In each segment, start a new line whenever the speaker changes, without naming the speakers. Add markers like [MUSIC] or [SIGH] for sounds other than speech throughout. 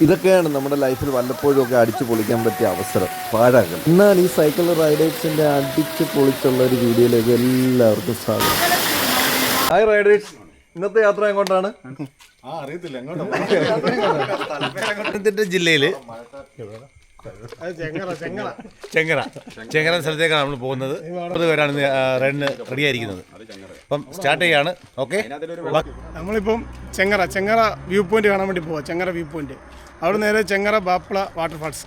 ഇതൊക്കെയാണ് നമ്മുടെ ലൈഫിൽ വല്ലപ്പോഴും ഒക്കെ അടിച്ചു പൊളിക്കാൻ പറ്റിയ അവസരം പാഴാക്കണം എന്നാൽ ഈ സൈക്കിൾ റൈഡേഴ്സിന്റെ അടിച്ച് പൊളിച്ചുള്ള ഒരു വീഡിയോയിലേക്ക് എല്ലാവർക്കും സ്വാഗതം. ഹായ് റൈഡേഴ്സ് ഇന്നത്തെ യാത്ര എങ്ങോട്ടാണ്?
ജില്ലയിൽ ജില്ലയിൽ ചെങ്ങറ. ചെങ്ങറ സ്ഥലത്തേക്കാണ് നമ്മൾ പോകുന്നത്. മുപ്പത് പേരാണ് ഇന്ന്, ആ, റണ്ണിന് റെഡി ആയിരിക്കുന്നത്. അപ്പം സ്റ്റാർട്ട് ചെയ്യാണ്. ഓക്കെ
നമ്മളിപ്പം ചെങ്ങറ ചെങ്ങറ വ്യൂ പോയിന്റ് കാണാൻ വേണ്ടി പോവാം. ചെങ്ങറ വ്യൂ പോയിന്റ് അവിടെ നേരെ ചെങ്ങറ ബാപ്പിള വാട്ടർഫാൾസ്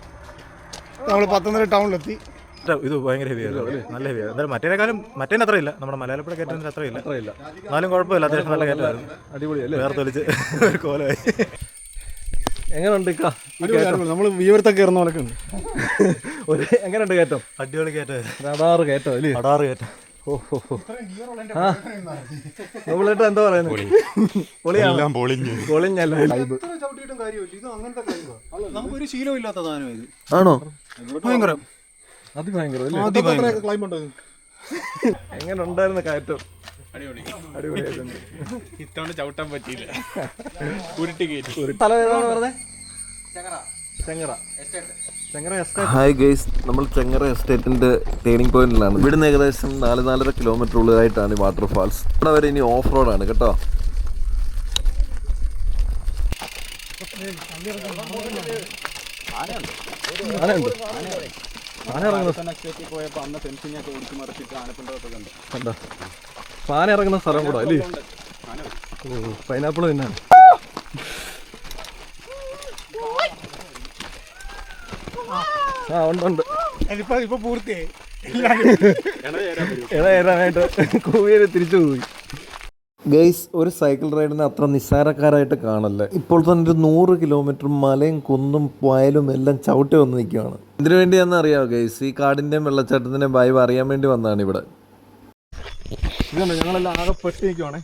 നമ്മൾ പത്തനംതിട്ട ടൗണിലെത്തി
ഇത് ഭയങ്കര ഹെവി ആയിരുന്നു നല്ല ഹെവി ആയിരുന്നു. മറ്റേനേക്കാളും മറ്റേന് അത്രയില്ല. ഇല്ല നമ്മുടെ മലയാളപ്പുഴ കയറ്റത്തിന് അത്രയില്ല. ഇല്ല എന്നാലും കുഴപ്പമില്ല. അത്യാവശ്യം നല്ല കയറ്റമായിരുന്നു. അടിപൊളിയല്ലേ? വേർത്തൊലിച്ച് ഒരു കോലമായി.
എങ്ങനെയുണ്ട്?
നമ്മൾ വിവരത്തൊക്കെ കയറുന്ന പോലൊക്കെ ഉണ്ട്
ഒരു എങ്ങനെയുണ്ട് കയറ്റം
അടിപൊളി കയറ്റം
അടാറ് കയറ്റം അല്ലേ?
അടാറ് കയറ്റം
നമ്മളേട്ടാ എന്താ പറയുന്നത് പൊളിയാണ്?
പൊളിഞ്ഞു.
പൊളിഞ്ഞല്ല.
നമുക്കൊരു ശീലമില്ലാത്ത സാധനം ഇത്.
ആണോ?
ഭയങ്കര
അതിഭയങ്കരം അല്ലേ? എങ്ങനെ ഉണ്ടായിരുന്നു കയറ്റം?
ഇത്തവണ ചവിട്ടാൻ പറ്റിയില്ല ഉരുട്ടി കയറ്റി
സ്ഥലം ഏതാണ് പറഞ്ഞേ ചെങ്ങറ ചെങ്ങറ ഹായ് ഗൈസ് നമ്മൾ ചെങ്ങറ എസ്റ്റേറ്റിന്റെ ടേണിംഗ് പോയിന്റിലാണ് ഇവിടുന്ന് ഏകദേശം നാല് നാലര കിലോമീറ്റർ ഉള്ളിലായിട്ടാണ് ഈ വാട്ടർഫാൾസ് ഇവിടെ വരെ ഇനി ഓഫ് റോഡാണ് കേട്ടോ ആനയുണ്ട് ആന ഇറങ്ങുന്ന കണ്ടോ ആന ഇറങ്ങുന്ന സ്ഥലം കൂടെ അല്ലേ? ഓ പൈനാപ്പിൾ തന്നെയാണ്. ആ ഉണ്ട് ഉണ്ട്.
ഇപ്പൊ ഇപ്പൊ പൂർത്തിയായി. [LAUGHS]
ഇട കൂവിയെ തിരിച്ചു പോയി. ഗൈസ് ഒരു സൈക്കിൾ റൈഡിനെ അത്ര നിസ്സാരക്കാരായിട്ട് കാണല്ല? ഇപ്പോൾ തന്നെ ഒരു നൂറ് കിലോമീറ്റർ മലയും കുന്നും വയലും എല്ലാം ചവിട്ടി വന്ന് നിൽക്കുകയാണ്. ഇതിനു വേണ്ടി അറിയാമോ ഗൈസ്? ഈ കാടിന്റെയും വെള്ളച്ചാട്ടത്തിന്റെയും വൈവ് അറിയാൻ വേണ്ടി വന്നതാണ് ഇവിടെ.
ഇതുണ്ട്? ഞങ്ങളെല്ലാം ആകെ പെട്ട് നിൽക്കുവാണേ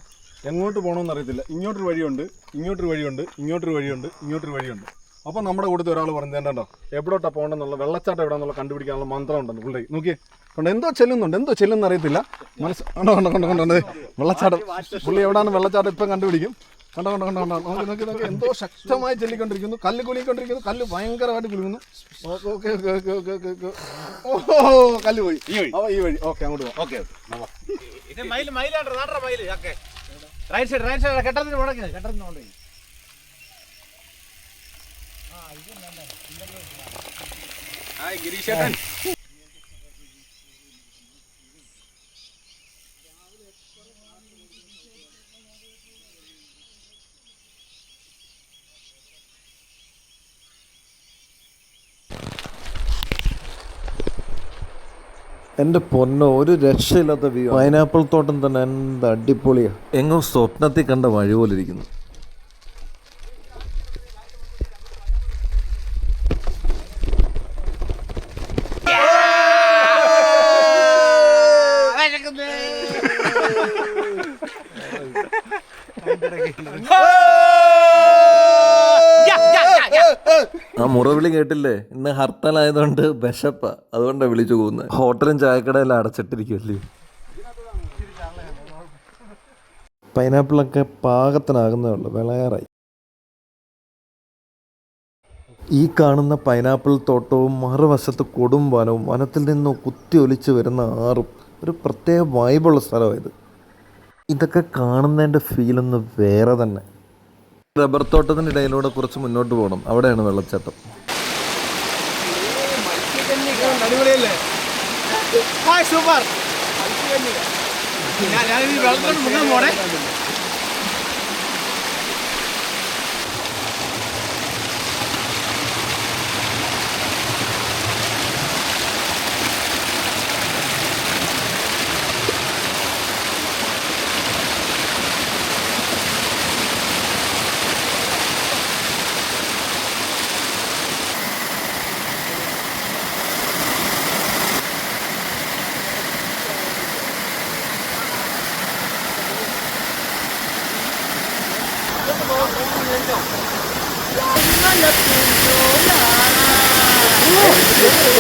എങ്ങോട്ട് പോകണമെന്ന് അറിയത്തില്ല. ഇങ്ങോട്ടൊരു വഴിയുണ്ട് ഇങ്ങോട്ടൊരു വഴിയുണ്ട് ഇങ്ങോട്ടൊരു വഴിയുണ്ട് ഇങ്ങോട്ടൊരു വഴിയുണ്ട്. അപ്പോൾ നമ്മുടെ കൂട്ടത്തിൽ ഒരാൾ പറഞ്ഞു തേണ്ടോ എവിടോട്ടാ പോകണമെന്നുള്ള വെള്ളച്ചാട്ടം എവിടെയാണെന്നുള്ള കണ്ടുപിടിക്കാനുള്ള മന്ത്രം ഉണ്ടെന്ന് പുള്ളി നോക്കി കണ്ടോ? എന്തോ ചെല്ലുന്നുണ്ട് എന്തോ ചെല്ലുന്ന അറിയത്തില്ല. മനസ്സ് കണ്ടോ കണ്ടോ കണ്ടോ ദേ, വെള്ളച്ചാട്ടം. പുള്ളി എവിടെയാണ് വെള്ളച്ചാട്ടം ഇപ്പം കണ്ടുപിടിക്കും. കണ്ടോ കണ്ടോ കണ്ടോ കണ്ടോ. നോക്കി നോക്കി നോക്കി. എന്തോ ശക്തമായി ചെല്ലിക്കൊണ്ടിരിക്കുന്നു. കല്ല് കുളിക്കൊണ്ടിരിക്കുന്നു കല്ല് ഭയങ്കരമായിട്ട് കുലുങ്ങുന്നു okay okay okay okay okay okay okay. ഓ കല്ല് പോയി. ഈ വഴി. ഈ വഴി. ഓക്കെ അങ്ങോട്ട് പോകാം ഓക്കെ
ഇത് മയിൽ മയിലാണ് നാട്ടറ മയിൽ okay. Right side right side കെട്ടത്തിന് മുടക്കുന്നത് കെട്ടത്തിന് കൊണ്ടുപോയി
എന്റെ പൊന്നോ ഒരു രക്ഷയില്ലാത്ത വ്യൂ പൈനാപ്പിൾ തോട്ടം തന്നെ എന്താ അടിപൊളിയാ. എങ്ങോ സ്വപ്നത്തിൽ കണ്ട വഴി പോലെ ഇരിക്കുന്നു. മുറവിളി കേട്ടില്ലേ? ഇന്ന് ഹർത്താൽ ആയതുകൊണ്ട് വിശപ്പ. അതുകൊണ്ടാണ് വിളിച്ചു പോകുന്നത് ഹോട്ടലും ചായക്കടയെല്ലാം അടച്ചിട്ടിരിക്കുമല്ലേ പൈനാപ്പിളൊക്കെ പാകത്തിനാകുന്നേ ഉള്ളൂ. വിളയാറായി. ഈ കാണുന്ന പൈനാപ്പിൾ തോട്ടവും മറുവശത്ത് കൊടും വനവും വനത്തിൽ നിന്ന് കുത്തി ഒലിച്ച് വരുന്ന ആറും ഒരു പ്രത്യേക വൈബുള്ള സ്ഥലമായത് ഇതൊക്കെ കാണുന്നതിന്റെ ഫീലൊന്ന് വേറെ തന്നെ. റബ്ബർ തോട്ടത്തിന്റെ ഇടയിലൂടെ കുറച്ച് മുന്നോട്ട് പോകണം. അവിടെയാണ് വെള്ളച്ചാട്ടം.
സൂപ്പർ. Hey!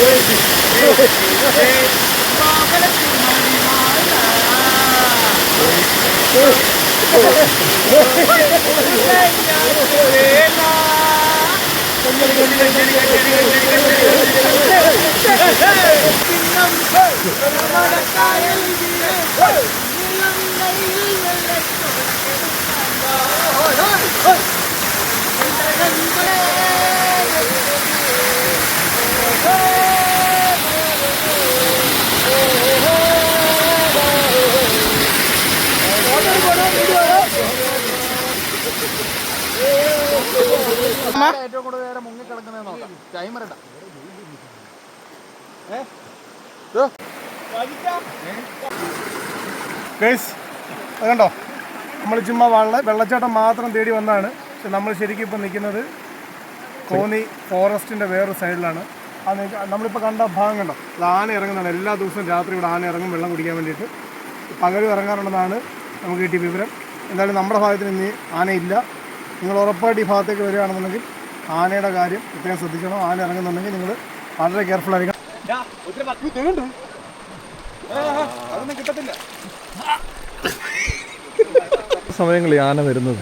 ഗൈസ് അത് കണ്ടോ? നമ്മൾ ചുമ്മാ വള്ള വെള്ളച്ചാട്ടം മാത്രം തേടി വന്നാണ്. പക്ഷെ നമ്മൾ ശരിക്കും ഇപ്പം നിൽക്കുന്നത് കോന്നി ഫോറസ്റ്റിന്റെ വേറൊരു സൈഡിലാണ്. അത് നമ്മളിപ്പോൾ കണ്ട ഭാഗം കണ്ടോ? അത് ആന ഇറങ്ങുന്നതാണ്. എല്ലാ ദിവസവും രാത്രി ഇവിടെ ആന ഇറങ്ങും വെള്ളം കുടിക്കാൻ വേണ്ടിയിട്ട്. പകലും ഇറങ്ങാറുണ്ടെന്നാണ് നമുക്ക് കിട്ടിയ വിവരം. എന്തായാലും നമ്മുടെ ഭാഗത്തിന് ഇനി ആനയില്ല. നിങ്ങൾ ഉറപ്പായിട്ട് ഈ ഭാഗത്തേക്ക് വരികയാണെന്നുണ്ടെങ്കിൽ ആനയുടെ കാര്യം പ്രത്യേകം ശ്രദ്ധിക്കണം ആന ഇറങ്ങുന്നുണ്ടെങ്കിൽ നിങ്ങൾ വളരെ കെയർഫുൾ ആയിരിക്കണം
സമയങ്ങളിൽ ആന വരുന്നത്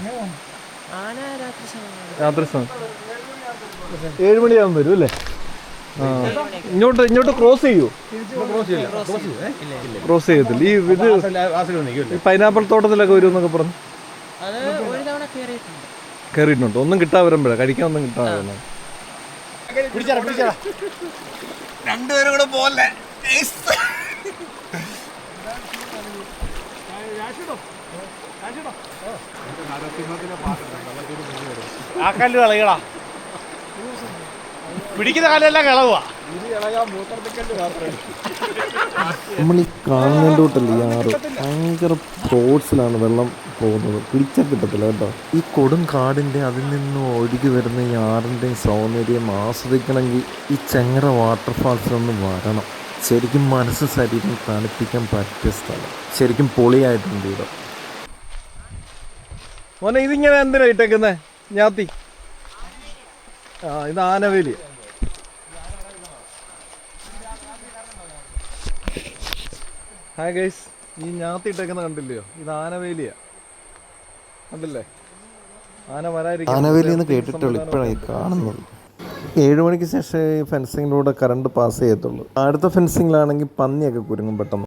രാത്രി സമയം ഏഴ് മണിയാകുമ്പോൾ വരും അല്ലേ ഇങ്ങോട്ട് ഇങ്ങോട്ട് ക്രോസ് ചെയ്യൂ ക്രോസ് ചെയ്യത്തില്ല ഈ ഇത് പൈനാപ്പിൾ തോട്ടത്തിലൊക്കെ വരും എന്നൊക്കെ പറഞ്ഞു
കയറിയിട്ടുണ്ട്
ഒന്നും കിട്ടാൻ വരുമ്പോഴാണ് കഴിക്കാൻ ഒന്നും കിട്ടാൻ വരുന്നത്.
രണ്ടുപേരും കൂടെ പോലെ ആ കല്ല് കളയടാ. പിടിക്കുന്ന കല്ലെല്ലാം കളവുക
നമ്മൾ ഈ കാണുന്നതിന്റെ കൂട്ടല്ലേ ഈ ആറ് ഭയങ്കര ഫോഴ്സിലാണ് വെള്ളം പോകുന്നത്. പിടിച്ചാൽ കിട്ടത്തില്ല കേട്ടോ. ഈ കൊടും കാടിന്റെ അതിൽ നിന്ന് ഒഴുകി വരുന്ന ഈ ആറിന്റെ സൗന്ദര്യം ആസ്വദിക്കണമെങ്കിൽ ഈ ചെങ്ങറ വാട്ടർഫാൾസിലൊന്ന് വരണം. ശരിക്കും മനസ്സ് ശരീരം തണുപ്പിക്കാൻ പറ്റിയ സ്ഥലം. ശരിക്കും പൊളിയായിട്ടുണ്ട് ഇവിടെ.
മോനെ ഇതിങ്ങനെ എന്തിനാ ഇട്ടേക്കുന്നേ? ഞാത്തി. ആ ഇത് ആനവേലി. ഹായ് ഗൈസ് ഈ ഞാത്തി ഇട്ടേക്കുന്ന കണ്ടില്ലയോ? ഇത് ആനവേലിയാ. വരാതിരിക്കാൻ
ആനവേലി എന്ന് കേട്ടിട്ടുള്ളൂ. ഇപ്പോഴാണ് കാണുന്നത്. ഏഴു മണിക്ക് ശേഷം ഫെൻസിങ്ങിലൂടെ കറണ്ട് പാസ് ചെയ്യത്തുള്ളൂ. അടുത്ത ഫെൻസിങ്ങിലാണെങ്കിൽ പന്നിയൊക്കെ കുരുങ്ങും പെട്ടെന്ന്.